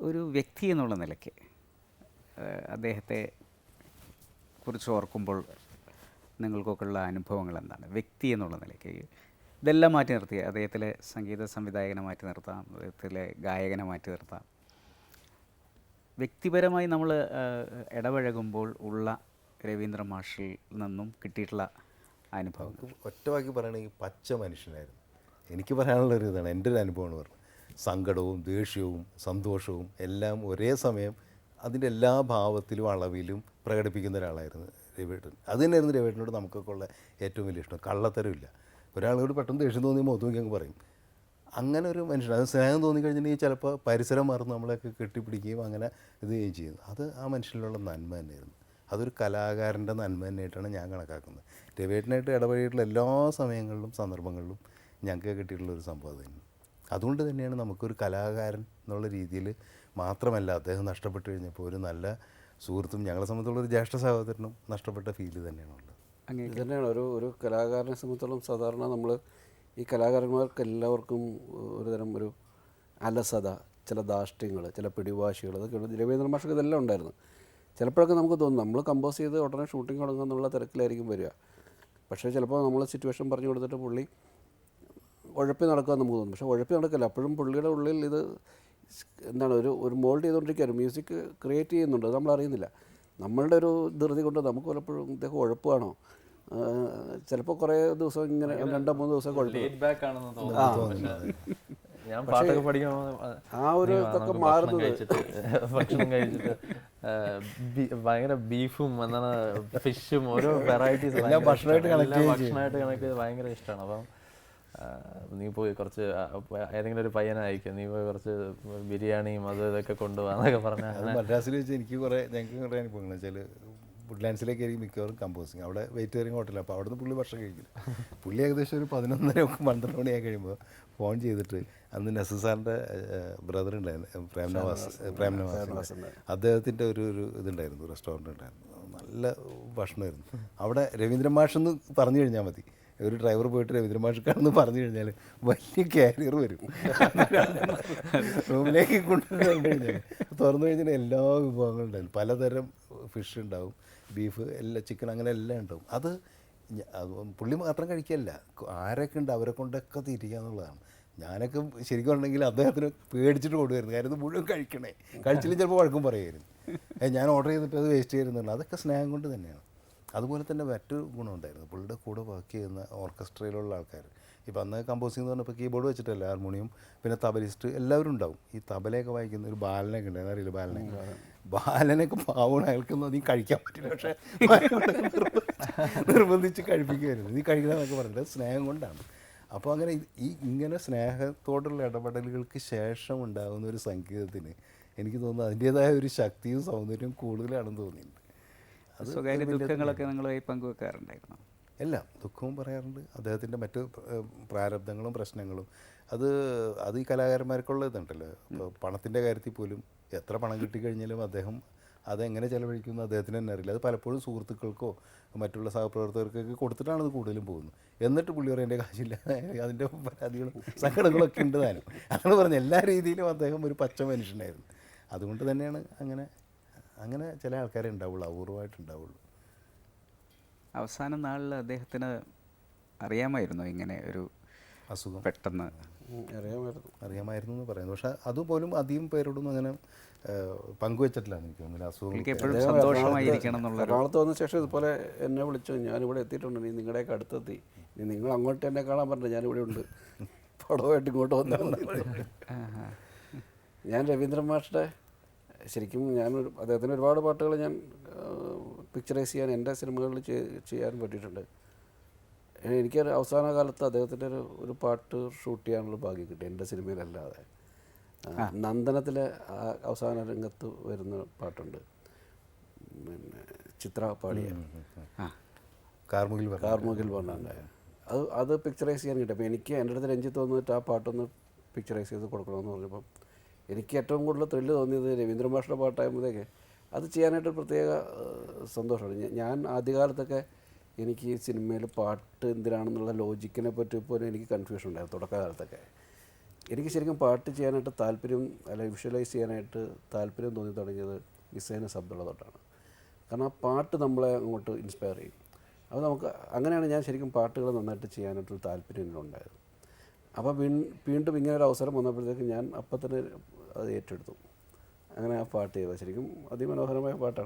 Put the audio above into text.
ഒരു വ്യക്തി എന്നുള്ള നിലയ്ക്ക് അദ്ദേഹത്തെ കുറിച്ച് ഓർക്കുമ്പോൾ നിങ്ങൾക്കൊക്കെ ഉള്ള അനുഭവങ്ങൾ എന്താണ്? വ്യക്തി എന്നുള്ള നിലയ്ക്ക്. ഇതെല്ലാം മാറ്റി നിർത്തി. അദ്ദേഹത്തിലെ സംഗീത സംവിധായകനെ മാറ്റി നിർത്താം. അദ്ദേഹത്തിലെ ഗായകനെ മാറ്റി നിർത്താം. വ്യക്തിപരമായി നമ്മൾ ഇടപഴകുമ്പോൾ ഉള്ള രവീന്ദ്ര മാഷിൽ നിന്നും കിട്ടിയിട്ടുള്ള അനുഭവം ഒറ്റവാക്കി പറയണമെങ്കിൽ പച്ച മനുഷ്യനായിരുന്നു. എനിക്ക് പറയാനുള്ള ഒരു ഇതാണ് എന്റെ ഒരു അനുഭവമാണ് പറഞ്ഞത്. സങ്കടവും ദേഷ്യവും സന്തോഷവും എല്ലാം ഒരേ സമയം അതിന്റെ എല്ലാ ഭാവത്തിലും അളവിലും പ്രകടിപ്പിക്കുന്ന ഒരാളായിരുന്നു രവിയേട്ടൻ. അത് തന്നെയായിരുന്നു രവിയേട്ടനോട് നമുക്കൊക്കെ ഉള്ള ഏറ്റവും വലിയ ഇഷ്ടം. കള്ളത്തരമില്ല. ഒരാളോട് പെട്ടെന്ന് ദേഷ്യം തോന്നി മുഖത്ത് നോക്കി അങ്ങ് പറയും. അങ്ങനെ ഒരു മനുഷ്യൻ അത് സ്നേഹം തോന്നിക്കഴിഞ്ഞിട്ടുണ്ടെങ്കിൽ ചിലപ്പോൾ പരിസരം മറന്ന് നമ്മളെയൊക്കെ കെട്ടിപ്പിടിക്കുകയും അങ്ങനെ ഇത് ചെയ്യുകയും ചെയ്യുന്നു. അത് ആ മനുഷ്യനിലുള്ള നന്മ തന്നെയായിരുന്നു. അതൊരു കലാകാരന്റെ നന്മ തന്നെയായിട്ടാണ് ഞാൻ കണക്കാക്കുന്നത്. രവേട്ടനായിട്ട് ഇടപഴകിയിട്ടുള്ള എല്ലാ സമയങ്ങളിലും സന്ദർഭങ്ങളിലും ഞങ്ങൾക്ക് കിട്ടിയിട്ടുള്ള ഒരു സംഭവം തന്നെ അതുകൊണ്ട് തന്നെയാണ് നമുക്കൊരു കലാകാരൻ എന്നുള്ള രീതിയിൽ മാത്രമല്ല അദ്ദേഹം നഷ്ടപ്പെട്ട് കഴിഞ്ഞപ്പോൾ ഒരു നല്ല സുഹൃത്തും ഞങ്ങളെ സംബന്ധിച്ചുള്ള ഒരു ജ്യേഷ്ഠ സഹോദരനും നഷ്ടപ്പെട്ട ഫീൽ തന്നെയാണുള്ളത്. അങ്ങനെ അങ്ങേ തന്നെയാണ്. ഒരു ഒരു കലാകാരനെ സംബന്ധിച്ചോളം സാധാരണ നമ്മൾ ഈ കലാകാരന്മാർക്ക് എല്ലാവർക്കും ഒരുതരം ഒരു അലസത ചില ധാഷ്ട്യങ്ങൾ ചില പിടിവാശികൾ അതൊക്കെയുള്ള ഉണ്ട്. രവീന്ദ്ര മാഷക്ക് ഇതെല്ലാം ഉണ്ടായിരുന്നു. ചിലപ്പോഴൊക്കെ നമുക്ക് തോന്നും നമ്മൾ കമ്പോസ് ചെയ്ത് ഉടനെ ഷൂട്ടിംഗ് തുടങ്ങുക എന്നുള്ള തിരക്കിലായിരിക്കും വരിക. പക്ഷേ ചിലപ്പോൾ നമ്മൾ സിറ്റുവേഷൻ പറഞ്ഞു കൊടുത്തിട്ട് പുള്ളി ഉഴപ്പി നടക്കുക നമുക്ക് തോന്നും. പക്ഷേ ഉഴപ്പി നടക്കില്ല. അപ്പോഴും പുള്ളിയുടെ ഉള്ളിൽ ഇത് എന്താണ് ഒരു ഒരു മോൾഡ് ചെയ്തുകൊണ്ടിരിക്കുകയാണ്. മ്യൂസിക് ക്രിയേറ്റ് ചെയ്യുന്നുണ്ട്. അത് നമ്മൾ അറിയുന്നില്ല. നമ്മളുടെ ഒരു ധൃതി കൊണ്ട് നമുക്ക് പലപ്പോഴും ഇദ്ദേഹം ഉഴപ്പാണോ ചിലപ്പോൾ കുറേ ദിവസം ഇങ്ങനെ രണ്ടോ മൂന്ന് ദിവസം തോന്നുന്നു. ഞാൻ പാട്ടൊക്കെ പഠിക്കാൻ ആ ഒരു ഇതൊക്കെ മാറുന്നത്. കഴിച്ചിട്ട് ഭക്ഷണം കഴിച്ചിട്ട് ഭയങ്കര ബീഫും എന്താണ് ഫിഷും ഓരോ വെറൈറ്റീസ് ഭക്ഷണമായിട്ട് കണക്ട് ചെയ്ത് ഭയങ്കര ഇഷ്ടമാണ്. അപ്പം ആ, നീ പോയി കുറച്ച് ഏതെങ്കിലും ഒരു പയ്യനെ അയക്കും. നീ പോയി കുറച്ച് ബിരിയാണിയും അത് ഇതൊക്കെ കൊണ്ടുപോകാന്നൊക്കെ പറഞ്ഞാൽ മദ്രാസിൽ വെച്ച് എനിക്ക് കുറേ ഞങ്ങൾക്ക് കുറേ അനുഭവങ്ങൾ വെച്ചാൽ വുഡ്ലാൻഡ്സിലേക്ക് ആയിരിക്കും മിക്കവാറും കമ്പോസിങ് അവിടെ വെയിറ്ററിങ് ഹോട്ടലാണ് അപ്പോൾ അവിടുന്ന് പുള്ളി ഭക്ഷണം കഴിക്കില്ല പുള്ളി ഏകദേശം ഒരു പതിനൊന്നര പന്ത്രണ്ട് മണിയായി കഴിയുമ്പോൾ ഫോൺ ചെയ്തിട്ട് അന്ന് നെസസാറിന്റെ ബ്രദർ ഉണ്ടായിരുന്നു. പ്രേം നവാസ്. പ്രേം നവാസ് അദ്ദേഹത്തിന്റെ ഒരു ഒരു ഇതുണ്ടായിരുന്നു റെസ്റ്റോറന്റ് ഉണ്ടായിരുന്നു. നല്ല ഭക്ഷണമായിരുന്നു. അവിടെ രവീന്ദ്രൻ മാഷെന്ന് പറഞ്ഞു കഴിഞ്ഞാൽ മതി. ഒരു ഡ്രൈവർ പോയിട്ട് രവീന്ദ്ര മാഷിക്കാണെന്ന് പറഞ്ഞു കഴിഞ്ഞാൽ വലിയ കാരിയർ വരും. റൂമിലേക്ക് കൊണ്ടുവന്നു കഴിഞ്ഞാൽ തുറന്നു കഴിഞ്ഞാൽ എല്ലാ വിഭവങ്ങളും ഉണ്ടായിരുന്നു പലതരം ഫിഷ് ഉണ്ടാവും. ബീഫ് എല്ലാ ചിക്കൻ അങ്ങനെ എല്ലാം ഉണ്ടാവും. അത് പുള്ളി മാത്രം കഴിക്കല്ല. ആരൊക്കെ ഉണ്ട് അവരെ കൊണ്ടൊക്കെ തീറ്റിക്കുക എന്നുള്ളതാണ്. ഞാനൊക്കെ ശരിക്കും ഉണ്ടെങ്കിൽ അദ്ദേഹത്തിന് പേടിച്ചിട്ട് കൊടുക്കുമായിരുന്നു കാര്യം ഇത് മുഴുവൻ കഴിക്കണേ. കഴിച്ചില്ലെങ്കിൽ ചിലപ്പോൾ വഴക്കും പറയുമായിരുന്നു ഞാൻ ഓർഡർ ചെയ്തിട്ട് അത് വേസ്റ്റ് ചെയ്യുന്നുണ്ട് അതൊക്കെ സ്നേഹം കൊണ്ട് തന്നെയാണ്. അതുപോലെ തന്നെ മറ്റൊരു ഗുണമുണ്ടായിരുന്നു പുള്ളിയുടെ കൂടെ വർക്ക് ചെയ്യുന്ന ഓർക്കസ്ട്രയിലുള്ള ആൾക്കാർ. ഇപ്പോൾ അന്ന് കമ്പോസിംഗ് എന്ന് പറഞ്ഞപ്പോൾ കീബോർഡ് വെച്ചിട്ടല്ല ഹാർമോണിയം പിന്നെ തബലിസ്റ്റ് എല്ലാവരും ഉണ്ടാവും. ഈ തബലയൊക്കെ വായിക്കുന്ന ഒരു ബാലനൊക്കെ ഉണ്ടായിരുന്നു അറിയില്ല ബാലനെ ബാലനൊക്കെ പാവണം അയാൾക്കൊന്നും അധികം കഴിക്കാൻ പറ്റില്ല. പക്ഷേ നിർബന്ധിച്ച് കഴിപ്പിക്കുമായിരുന്നു നീ കഴിക്കണമെന്നൊക്കെ പറഞ്ഞിട്ട് സ്നേഹം കൊണ്ടാണ്. അപ്പോൾ അങ്ങനെ ഈ ഇങ്ങനെ സ്നേഹത്തോടുള്ള ഇടപെടലുകൾക്ക് ശേഷം ഉണ്ടാകുന്ന ഒരു സംഗീതത്തിന് എനിക്ക് തോന്നുന്നു അതിന്റേതായ ഒരു ശക്തിയും സൗന്ദര്യവും കൂടുതലാണെന്ന് തോന്നിയിട്ടുണ്ട്. സ്വകാര്യ ദുഃഖങ്ങളൊക്കെ നിങ്ങളുമായി പങ്കുവെക്കാറുണ്ടായിരുന്നു? എല്ലാം ദുഃഖവും പറയാറുണ്ട്. അദ്ദേഹത്തിന്റെ മറ്റ് പ്രാരബ്ധങ്ങളും പ്രശ്നങ്ങളും. അത് അത് ഈ കലാകാരന്മാർക്കുള്ള ഇതുണ്ടല്ലോ. ഇപ്പോൾ പണത്തിന്റെ കാര്യത്തിൽ പോലും എത്ര പണം കിട്ടിക്കഴിഞ്ഞാലും അദ്ദേഹം അതെങ്ങനെ ചിലവഴിക്കുമെന്ന് അദ്ദേഹത്തിന് തന്നെ അറിയില്ല. അത് പലപ്പോഴും സുഹൃത്തുക്കൾക്കോ മറ്റുള്ള സഹപ്രവർത്തകർക്കൊക്കെ കൊടുത്തിട്ടാണ് അത് കൂടുതലും പോകുന്നത്. എന്നിട്ട് പുള്ളി പറയും എന്റെ കാശില്ല. അതിന്റെ പരാതികളും സങ്കടങ്ങളൊക്കെ ഉണ്ട് താനും. അങ്ങനെ പറഞ്ഞ എല്ലാ രീതിയിലും അദ്ദേഹം ഒരു പച്ച മനുഷ്യനായിരുന്നു. അതുകൊണ്ട് തന്നെയാണ് അങ്ങനെ അങ്ങനെ ചില ആൾക്കാരെ ഉണ്ടാവുള്ളൂ അപൂർവമായിട്ടുണ്ടാവുള്ളൂ അവസാന നാളിൽ അദ്ദേഹത്തിന് അറിയാമായിരുന്നു ഇങ്ങനെ ഒരു അസുഖം? പെട്ടെന്ന്? അറിയാമായിരുന്നു. അറിയാമായിരുന്നു എന്ന് പറയുന്നു. പക്ഷെ അതുപോലും അധികം പേരോടൊന്നും അങ്ങനെ പങ്കുവെച്ചിട്ടില്ല എനിക്ക് തോന്നുന്നില്ല. അസുഖം എറണാകുളത്ത് വന്ന ശേഷം ഇതുപോലെ എന്നെ വിളിച്ചു. ഞാനിവിടെ എത്തിയിട്ടുണ്ട്. നീ നിങ്ങളുടെയൊക്കെ അടുത്തെത്തി. നീ നിങ്ങൾ അങ്ങോട്ട് എന്നെ കാണാൻ പറഞ്ഞു ഞാനിവിടെ ഉണ്ട്. പടവുമായിട്ട് ഇങ്ങോട്ട് വന്നു ഞാൻ രവീന്ദ്രൻ മാഷിന്റെ ശരിക്കും ഞാൻ ഒരു അദ്ദേഹത്തിന്റെ ഒരുപാട് പാട്ടുകൾ ഞാൻ പിക്ചറൈസ് ചെയ്യാൻ എന്റെ സിനിമകളിൽ ചെയ്- ചെയ്യാൻ പറ്റിയിട്ടുണ്ട്. എനിക്ക് അവസാന കാലത്ത് അദ്ദേഹത്തിന്റെ ഒരു ഒരു പാട്ട് ഷൂട്ട് ചെയ്യാനുള്ള ഭാഗ്യം കിട്ടി എന്റെ സിനിമയിലല്ലാതെ. നന്ദനത്തിലെ ആ അവസാന രംഗത്ത് വരുന്ന പാട്ടുണ്ട്. പിന്നെ ചിത്ര പാടിയ. കാർമുകിൽ കാർമുകിൽ പറഞ്ഞുണ്ടായ അത് അത് പിക്ചറൈസ് ചെയ്യാൻ കിട്ടി. അപ്പോൾ എനിക്ക് എന്റെ അടുത്ത് രഞ്ജിത്ത് വന്നിട്ട് ആ പാട്ടൊന്ന് പിക്ചറൈസ് ചെയ്ത് കൊടുക്കണമെന്ന് പറഞ്ഞപ്പം എനിക്ക് ഏറ്റവും കൂടുതൽ ത്രില്ല് തോന്നിയത് രവീന്ദ്ര മാഷിന്റെ പാട്ടാകുമ്പോഴത്തേക്ക് അത് ചെയ്യാനായിട്ട് പ്രത്യേക സന്തോഷമാണ്. ഞാൻ ആദ്യകാലത്തൊക്കെ എനിക്ക് ഈ സിനിമയിൽ പാട്ട് എന്തിനാണെന്നുള്ള ലോജിക്കിനെ പറ്റി പോലും എനിക്ക് കൺഫ്യൂഷൻ ഉണ്ടായിരുന്നു തുടക്കകാലത്തൊക്കെ. എനിക്ക് ശരിക്കും പാട്ട് ചെയ്യാനായിട്ട് താല്പര്യം അല്ലെങ്കിൽ വിഷ്വലൈസ് ചെയ്യാനായിട്ട് താല്പര്യം തോന്നി തുടങ്ങിയത് ഇസൈന ശബ്ദമുള്ള തൊട്ടാണ്. കാരണം ആ പാട്ട് നമ്മളെ അങ്ങോട്ട് ഇൻസ്പയർ ചെയ്യും. അപ്പോൾ നമുക്ക് അങ്ങനെയാണ് ഞാൻ ശരിക്കും പാട്ടുകൾ നന്നായിട്ട് ചെയ്യാനായിട്ടൊരു താല്പര്യം ഉണ്ടായത് അപ്പോൾ വീണ്ടും ഇങ്ങനെ ഒരു അവസരം വന്നപ്പോഴത്തേക്ക് ഞാൻ അപ്പം തന്നെ അത് ഏറ്റെടുത്തു. അങ്ങനെ ആ പാട്ട് ചെയ്ത ശരിക്കും അതിമനോഹരമായ പാട്ടാണ്.